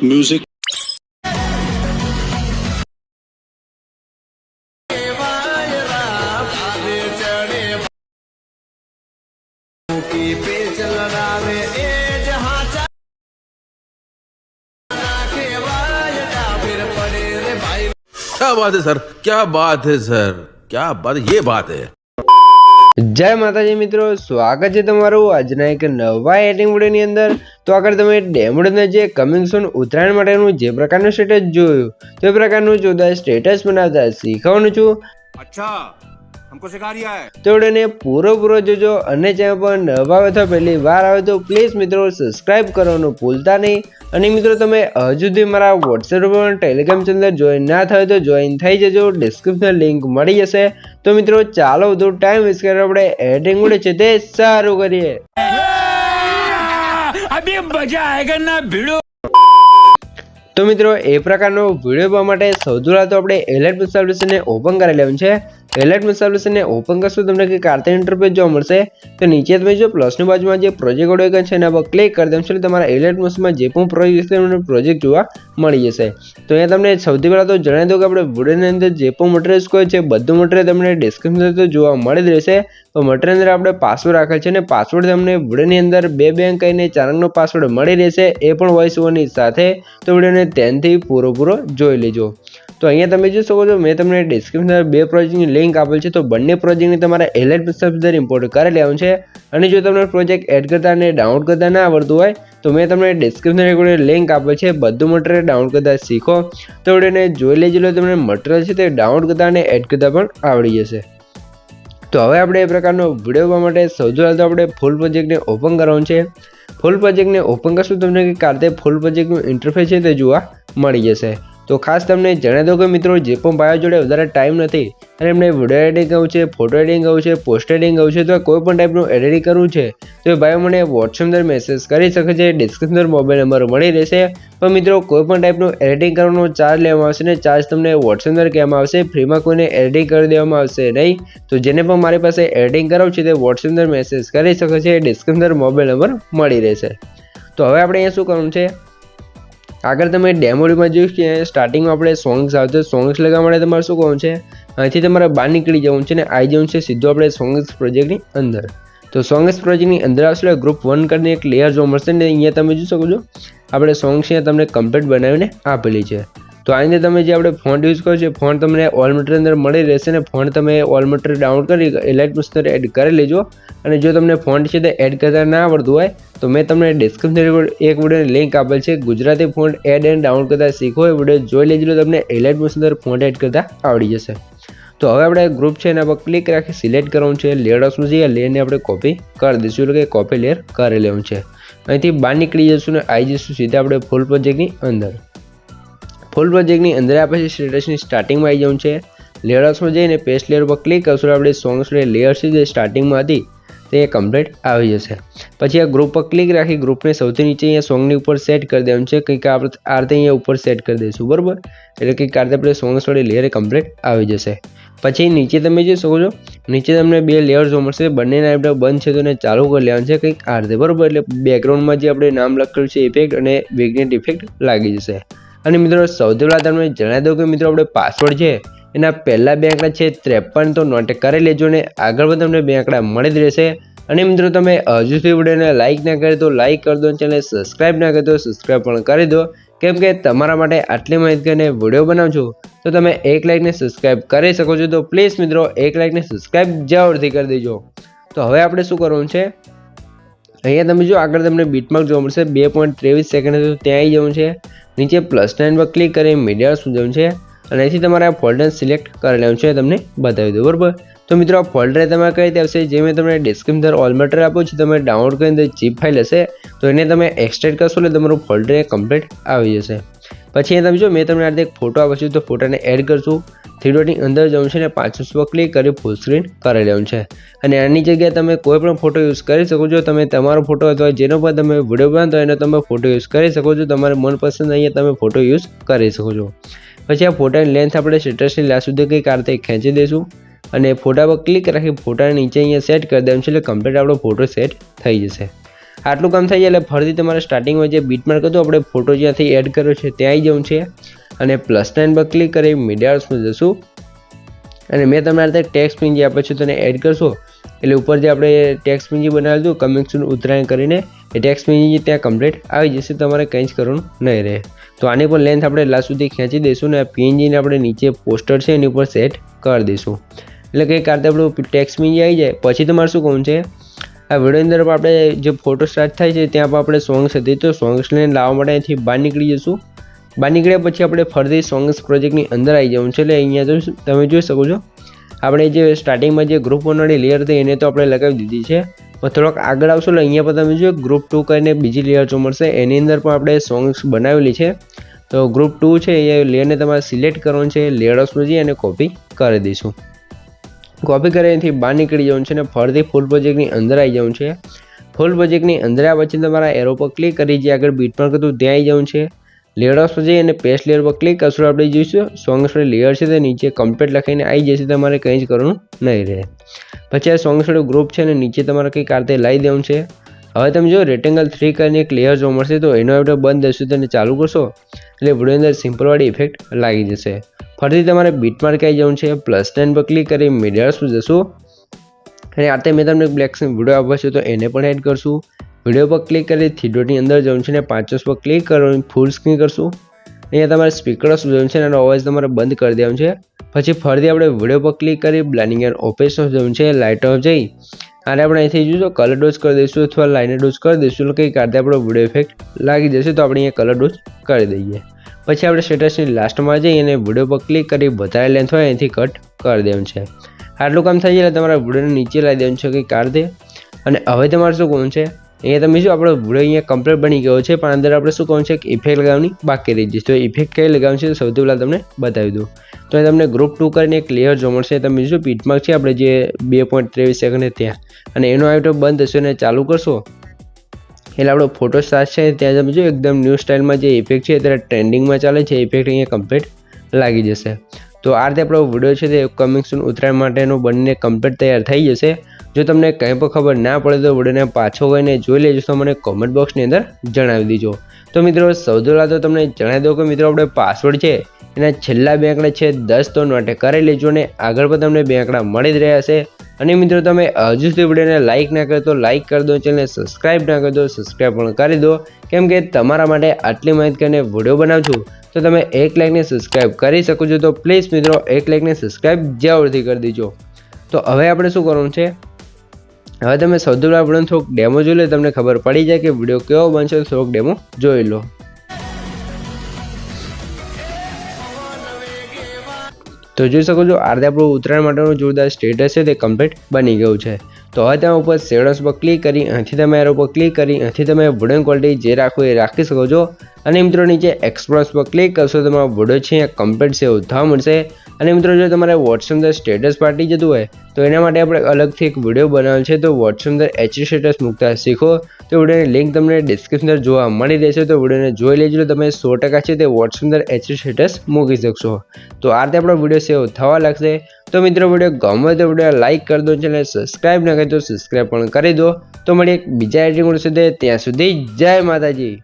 music. क्या बात है सर? क्या बात है सर? क्या बात ये बात है। જય માતાજી મિત્રો, સ્વાગત છે તમારું આજના એક નવા એટિંગ વિડીયોની અંદર. તો આગળ તમે ડેમોડને જે કમિંગ સુન ઉત્તરાયણ માટેનું જે પ્રકારનું સ્ટેટસ જોયું, તે પ્રકારનું જુદા સ્ટેટસ બનાવતા શીખવાનું છું. અચ્છા. हमको सिखा रिया है તો વિડીયોને પૂરો પૂરો જોજો અને ચેનલ પર નવા આવે તો પહેલી વાર આવે તો પ્લીઝ મિત્રો સબસ્ક્રાઇબ કરવાનું ભૂલતા નહીં અને મિત્રો તમે હજુ સુધી મારા વોટ્સએપ પર ટેલિગ્રામ ચેનલ જોઈન ના થાય તો જોઈન થઈ જજો ડિસ્ક્રિપ્શન લિંક મળી જશે તો મિત્રો ચાલો વધુ ટાઈમ વેસ્ટ કરે આપણે એડિંગ ઉડે છે તે સારું કરીએ તો મિત્રો, એ પ્રકારનો વીડિયો જોવા માટે સૌથી પહેલાં તો આપણે એલર્ટ સર્વિસને ઓપન કરી લેવું છે. એલર્ટ સર્વિસને ઓપન કરશો, તમને કે કાર્તિક ઇન્ટરફેસ જોવા મળશે. તો નીચે તમે જો પ્લસની બાજુમાં જે પ્રોજેક્ટ ઓડિયો છે, એના પર ક્લિક કરી દેશો એટલે તમારા એલર્ટ મસમાં જે પણ પ્રોજેક્ટ છે એનો પ્રોજેક્ટ જોવા મળી જશે. તો અહીંયા તમને સૌથી પહેલાં તો જણાવી દઉં કે આપણે વિડીયોની અંદર જે પણ મટીરિયલ્સ કોઈ છે, બધું મટીરિયલ તમને ડિસ્ક્રિપ્શન તો જોવા મળી જ રહેશે. તો મટીરિયલ અંદર આપણે પાસવર્ડ રાખેલ છે અને પાસવર્ડ તમને વિડીયોની અંદર બે બેંક કહીને ચારંગનો પાસવર્ડ મળી રહેશે, એ પણ વોઇસ ઓવરની સાથે. તો વિડીયોને ધ્યાનથી પૂરો પૂરો જોઈ લેજો. તો અહીંયા તમે જોઈ શકો છો, મેં તમને ડિસ્ક્રિપ્શન બે પ્રોજેક્ટની લિંક આપેલ છે, તો બંને પ્રોજેક્ટને તમારે એલર્ટ સબદર ઇમ્પોર્ટ કરી લેવાનું છે. અને જો તમને પ્રોજેક્ટ એડ કરતા અને ડાઉનલોડ કરતા ના આવડતું હોય, તો મેં તમને ડિસ્ક્રિપ્શન લિંક આપેલ છે, બધું મટીરિયલ ડાઉનલોડ કરતા શીખો. તો એને જોઈ લેજો તમને મટીરિયલ છે તે ડાઉનલોડ કરતા અને એડ કરતા પણ આવડી જશે. તો હવે આપણે એ પ્રકારનો વીડિયો માટે સૌથી પહેલાં તો આપણે ફૂલ પ્રોજેક્ટને ઓપન કરવાનું છે. ફૂલ પ્રોજેક્ટને ઓપન કરશું તમને કે કારતે ફૂલ પ્રોજેક્ટનું ઇન્ટરફેસ છે તે જોવા મળી જશે. તો ખાસ તમને જણાવી દઉં કે મિત્રો, જે પણ ભાઈઓ જોડે વધારે ટાઈમ નથી અને એમને વીડિયો એડિટિંગ કરવું છે ફોટો એડિટિંગ કરવું છે પોસ્ટ એડિટિંગ કરવું છે, તો કોઈ પણ ટાઈપનું એડિટિંગ કરવું છે, તો એ ભાઈઓ મને વોટ્સએપ અંદર મેસેજ કરી શકે છે ડિસ્ક્રિપ્શન મોબાઈલ નંબર મળી રહેશે. પણ મિત્રો, કોઈ પણ ટાઈપનું એડિટિંગ કરવાનો ચાર્જ લેવામાં આવશે ને ચાર્જ તમને વોટ્સએપ અંદર કહેવામાં આવશે ફ્રીમાં કોઈને એડિટિંગ કરી દેવામાં આવશે નહીં. તો જેને પણ મારી પાસે એડિટિંગ કરાવું છે, તે વોટ્સએપ અંદર મેસેજ કરી શકે છે ડિસ્ક્રિપ્શન મોબાઈલ નંબર મળી રહેશે. તો હવે આપણે અહીંયા શું કરવાનું છે? આગળ તમે ડેમોડીમાં જોયું કે સ્ટાર્ટિંગમાં આપણે સોંગ્સ આવશે. સોંગ્સ લગાવવા માટે તમારે શું કહું છે? અહીંથી તમારે બહાર નીકળી જવું છે ને આવી જવું છે સીધું આપણે સોંગ્સ પ્રોજેક્ટની અંદર. તો સોંગ્સ પ્રોજેક્ટની અંદર આવશે ગ્રુપ વન કરીને એક લેયર જોવા મળશે ને અહીંયા તમે જોઈ શકો છો. આપણે સોંગ્સ અહીંયા તમને કમ્પ્લીટ બનાવીને આપેલી છે. તો આ અંદર તમે જે આપણે ફોન્ટ યુઝ કરો છો, ફોન્ટ તમને ઓલ મટીરિયલ અંદર મળી રહેશે ને ફોન્ટ તમે ઓલ મટીરિયલ ડાઉનલોડ કરી એલાઇટ પુસ્તક એડ કરી લેજો. અને જો તમને ફોન્ટ છે તે એડ કરતા ના આવડતું હોય, તો મેં તમને ડિસ્ક્રિપ્શન એક વિડીયોની લિંક આપેલ છે. Gujarati font add and download કરતા શીખો. એ વીડિયો જોઈ લેજો તમને એલાઇટ પુસ્તક અંદર ફોન્ટ એડ કરતા આવડી જશે. તો હવે આપણે ગ્રુપ છે એના પર ક્લિક રાખી સિલેક્ટ કરવાનું છે. લેયર ઓપ્શન છે લેયરને આપણે કોપી કરી દઈશું. એટલે કે કોપી લેયર કરી લેવું છે. અહીંથી બહાર નીકળી જઈશું ને આવી જઈશું સીધા આપણે ફૂલ પ્રોજેક્ટની અંદર. ફૂલ પ્રોજેક્ટની અંદર આ પછી સ્ટેટસની સ્ટાર્ટિંગમાં આવી જવું છે લેયર્સમાં જઈને પેસ્ટ લેયર પર ક્લિક કરશું, આપણે સોંગ્સ લેયર છે જે સ્ટાર્ટિંગમાં હતી, તે કમ્પ્લીટ આવી જશે. પછી આ ગ્રુપ પર ક્લિક રાખી ગ્રુપને સૌથી નીચે અહીંયા સોંગની ઉપર સેટ કરી દેવાનું છે, કંઈક આપણે આ રીતે અહીંયા ઉપર સેટ કરી દઈશું, બરાબર? એટલે કંઈક આ રીતે આપણે સોંગ્સ વડે લેયર કમ્પ્લીટ આવી જશે. પછી નીચે તમે જોઈ શકો છો, નીચે તમને બે લેયર જોવા મળશે, બંનેના આપણે બંધ છે, તો એને ચાલુ કરી લેવાનું છે કંઈક આ રીતે બરાબર? એટલે બેકગ્રાઉન્ડમાં જે આપણે નામ લખેલું છે ઇફેક્ટ અને વિગ્નેટ ઇફેક્ટ લાગી જશે. અને મિત્રો, સૌથી પહેલાં તમને જણાવી દઉં કે મિત્રો, આપણે પાસવર્ડ છે, એના પહેલા બે આંકડા છે ત્રેપન. તો નોટ કરી લેજો ને આગળ પણ તમને બે આંકડા મળી જ રહેશે. અને મિત્રો, તમે હજુ સુધી વિડીયોને લાઇક ના કરી તો લાઇક કરી દો ચેનલ સબસ્ક્રાઇબ ના કરી તો સબસ્ક્રાઇબ પણ કરી દો. કેમ કે તમારા માટે આટલી માહિતી વીડિયો બનાવું છું તો તમે એક લાઇકને સબસ્ક્રાઇબ કરી શકો છો. તો પ્લીઝ મિત્રો, એક લાઇકને સબસ્ક્રાઇબ જરૂરથી કરી દેજો. તો હવે આપણે શું કરવાનું છે? અહીંયા તમે જો આગળ તમને બીટમાર્ક જોવા મળશે. બે પોઈન્ટ ત્રેવીસ સેકન્ડ તો ત્યાં આવી જવું છે. નીચે પ્લસ નાઇન પર ક્લિક કરી મીડિયા શું જવું છે. અને અહીંથી તમારે આ ફોલ્ડર સિલેક્ટ કરી લેવું છે, તમને બતાવી દઉં, બરાબર? તો મિત્રો, આ ફોલ્ડર તમારે કઈ રીતે આવશે? જે મેં તમને ડિસ્ક્રિપ્શન ઓલ મટીરિયલ આપ્યું છે, તમે ડાઉનલોડ કરીને ચીપ ફાઇલ હશે. તો એને તમે એક્સટેન્ડ કરશો એટલે તમારું ફોલ્ડર કમ્પ્લીટ આવી જશે. પછી અહીંયા તમે જો, મેં તમને આ રીતે એક ફોટો આપ્યો છે, તો ફોટાને એડ કરશું. થ્રી ડોટની અંદર જવું છે અને પાછું સ્વ ક્લિક કરી ફૂલ સ્ક્રીન કરી લેવું છે. અને આની જગ્યાએ તમે કોઈ પણ ફોટો યુઝ કરી શકો છો. તમે તમારો ફોટો અથવા જેનો પણ તમે વીડિયો બનાવતો એનો તમે ફોટો યુઝ કરી શકો છો. તમારે મનપસંદ અહીંયા તમે ફોટો યુઝ કરી શકો છો. પછી આ ફોટાની લેન્થ આપણે સ્ટેટસની લાસ્ટ સુધી કંઈક આ ખેંચી દઈશું. અને ફોટા પર ક્લિક રાખી ફોટાની નીચે અહીંયા સેટ કરી દેવાનું છે એટલે કમ્પ્લીટ આપણો ફોટો સેટ થઈ જશે. આટલું કામ થઈ જાય એટલે ફરીથી તમારે સ્ટાર્ટિંગમાં જે બીટમાર્ક હતું, આપણે ફોટો જ્યાંથી એડ કર્યો છે ત્યાં આવી જવું છે. અને પ્લસ નાઇન પર ક્લિક કરી મીડિયાર્સમાં જશું. અને મેં તમને અત્યારે ટેક્સ પિન જે આપ્યો છે તેને એડ કરશો. એટલે ઉપર જે આપણે ટેક્સ પિન જે બનાવ્યું હતું કમિંગ ઉત્તરાયણ કરીને, એ ટેક્સ પિન ત્યાં કમ્પ્લીટ આવી જશે, તમારે કંઈ જ કરવાનું નહીં રહે. તો આની પણ લેન્થ આપણે લાસ્ટ સુધી ખેંચી દઈશું ને પીએનજીને આપણે નીચે પોસ્ટર છે એની ઉપર સેટ કરી દઈશું. એટલે કંઈક કારતે આપણું ટેક્સ પિન આવી જાય, પછી તમારે શું કહું છે? આ વિડીયોની અંદર પણ આપણે જે ફોટો સ્ટાર્ટ થાય છે, ત્યાં પણ આપણે સોંગ્સ હતી. તો સોંગ્સને લાવવા માટે અહીંથી બહાર નીકળી જશું. બહાર નીકળ્યા પછી આપણે ફરીથી સોંગ્સ પ્રોજેક્ટની અંદર આવી જવું છે. એટલે અહીંયા જો તમે જોઈ શકો છો, આપણે જે સ્ટાર્ટિંગમાં જે ગ્રુપ વનવાળી લેયર હતી એને તો આપણે લગાવી દીધી છે. પણ થોડોક આગળ આવશો એટલે અહીંયા પર તમે જો ગ્રુપ ટુ કરીને બીજી લેયર જો મળશે. એની અંદર પણ આપણે સોંગ્સ બનાવેલી છે. તો ગ્રુપ ટુ છે, એ લેયરને તમારે સિલેક્ટ કરવાનું છે. લેયર્સમાં જઈ અને કોપી કરી દઈશું. કોપી કરી અહીંથી બહાર નીકળી જવાનું છે અને ફરીથી ફૂલ પ્રોજેક્ટની અંદર આવી જવું છે. ફૂલ પ્રોજેક્ટની અંદર આવ્યા પછી તમારા એરો પર ક્લિક કરી જે આગળ બીટ બીટમાર્ક હતું, ત્યાં આવી જવું છે. લેયર્સ પર જઈ અને પેસ્ટ લેયર પર ક્લિક કરશું, આપણે જોઈશું. સોંગ્સ લેયર છે તે નીચે કમ્પ્લીટ લખીને આવી જશે, તમારે કંઈ જ કરવાનું નહીં રહે. પછી આ સોંગ્સ ગ્રુપ છે અને નીચે તમારે કંઈક આ રીતે લાવી દેવું છે. હવે તમે જો રેક્ટેંગલ થ્રી કરીને એક લેયર જોવા મળશે, તો એનો આપણે બંધ હશે તેને ચાલુ કરશો. એટલે વીડિયો અંદર સિમ્પલવાળી ઇફેક્ટ લાગી જશે. ફરીથી તમારે બીટમાર્ક આવી જવું છે. પ્લસ ટેન પર ક્લિક કરી મીડિયર્સ પર જશું. અને આતે મેં તમને બ્લેક વીડિયો આપ્યો છે, તો એને પણ એડ કરશું. વીડિયો પર ક્લિક કરી થીડોની અંદર જવું છે ને પાંચસ પર ક્લિક કરવાનું ફૂલ સ્ક્રીન કરશું. અહીંયા તમારે સ્પીકર જવું છે અને અવાજ તમારે બંધ કરી દેવાનું છે. પછી ફરીથી આપણે વીડિયો પર ક્લિક કરી બ્લાઇન્ડિંગ એન્ડ ઓપેશન જવું છે લાઇટ ઓફ જઈ. અને આપણે અહીંથી જોઈશું કલર ડોઝ કરી દઈશું અથવા લાઇનર ડોઝ કરી દઈશું. કંઈક કારણે આપણો વીડિયો ઇફેક્ટ લાગી જશે તો આપણે અહીંયા કલર ડોઝ કરી દઈએ. પછી આપણે સ્ટેટસની લાસ્ટમાં જઈ અને વીડિયો પર ક્લિક કરી વધારે લેન્થ હોય અહીંથી કટ કરી દેવાનું છે. આટલું કામ થઈ જાય તમારા વિડીયોને નીચે લાવી દેવાનું છે કંઈક કાઢતે અને હવે તમારે શું કોણ છે? અહીંયા તમે જો આપણો વીડિયો અહીંયા કમ્પ્લીટ બની ગયો છે, પણ અંદર આપણે શું કહું છે કે ઇફેક્ટ લગાવવાની બાકી રહી જશે. તો ઇફેક્ટ કઈ લગાવવાની છે, સૌથી પહેલાં તમને બતાવી દઉં. તો અહીં તમને ગ્રુપ ટુ કરીને એક લેયર જોવા મળશે. તમે જો પીટમાર્ક છે, આપણે જે બે પોઈન્ટ ત્રેવીસ સેકન્ડ ત્યાં. અને એનો આઈટો બંધ હશે અને ચાલુ કરશો. એટલે આપણો ફોટો સ્ટાર્ટ છે, ત્યાં તમે જો એકદમ ન્યૂ સ્ટાઇલમાં જે ઇફેક્ટ છે, અત્યારે ટ્રેન્ડિંગમાં ચાલે છે ઇફેક્ટ અહીંયા કમ્પ્લીટ લાગી જશે. તો આ રીતે આપણો વીડિયો છે, તે કમિંગ સૂન ઉત્તરાયણ માટેનો બંને કમ્પ્લીટ તૈયાર થઈ જશે. જો તમને કંઈ પણ ખબર ના પડે તો વિડીયોને પાછો ગઈને જોઈ લેજો તો મને કોમેન્ટ બોક્સની અંદર જણાવી દેજો. તો મિત્રો, સૌથી તો તમને જણાવી દઉં કે મિત્રો, આપણે પાસવર્ડ છે, એના છેલ્લા બે આંકડા છે દસ તો માટે કરી લેજો અને આગળ પણ તમને બે આંકડા મળી જ રહ્યા હશે અને મિત્રો, તમે હજુ સુધી વિડીયોને લાઇક ના કરો તો લાઇક કરી દો, ચેનલને સબસ્ક્રાઇબ ના કરો તો સબસ્ક્રાઇબ પણ કરી દો. કેમ કે તમારા માટે આટલી માહિતી કરીને વીડિયો બનાવું છું, તો તમે એક લાઇકને સબસ્ક્રાઇબ કરી શકો છો. તો પ્લીઝ મિત્રો, એક લાઇકને સબસ્ક્રાઇબ જરૂરથી કરી દેજો. તો હવે આપણે શું કરવાનું છે? હવે તમે સૌથી પહેલાં આપણે થોડોક ડેમો જોઈ લો તમને ખબર પડી જાય કે વીડિયો કેવો બનશે થોડોક ડેમો જોઈ લો. તો જોઈ શકો છો આ આપણું ઉત્તરાયણ માટેનું જોરદાર સ્ટેટસ છે, તે કમ્પ્લીટ બની ગયું છે. તો હવે તમે ઉપર શેડોસ પર ક્લિક કરી, અહીંથી તમે એરો પર ક્લિક કરી, અહીંથી તમે વુડન ક્વોલિટી જે રાખો એ રાખી શકો છો. અને મિત્રો નીચે એક્સપ્રેસ પર ક્લિક કરશો તમારો વુડો છે એ કમ્પ્લીટ એવું થવા મળશે. અને મિત્રો જો તમારે વોટ્સઅપ અંદર સ્ટેટસ પાર્ટી જતું હોય, તો એના માટે આપણે અલગથી એક વીડિયો બનાવેલ છે, તો વોટ્સઅપ અંદર એચડી સ્ટેટસ મૂકતા શીખો. તો વિડીયોની લિંક તમને ડિસ્ક્રિપ્શન જોવા મળી રહેશે, તો વિડીયોને જોઈ લેજો, તમે સો ટકા છે તે વોટ્સઅપ અંદર એચડી સ્ટેટસ મૂકી શકશો. તો આ રીતે આપણો વીડિયો સેવ થવા લાગશે. તો મિત્રો વીડિયો ગમે તો વીડિયો લાઇક કરી દો ચેનલ સબસ્ક્રાઇબ ના કરી તો સબસ્ક્રાઇબ પણ કરી દો. તો મળીએ એક બીજા એડિંગ સુધી. ત્યાં સુધી જય માતાજી.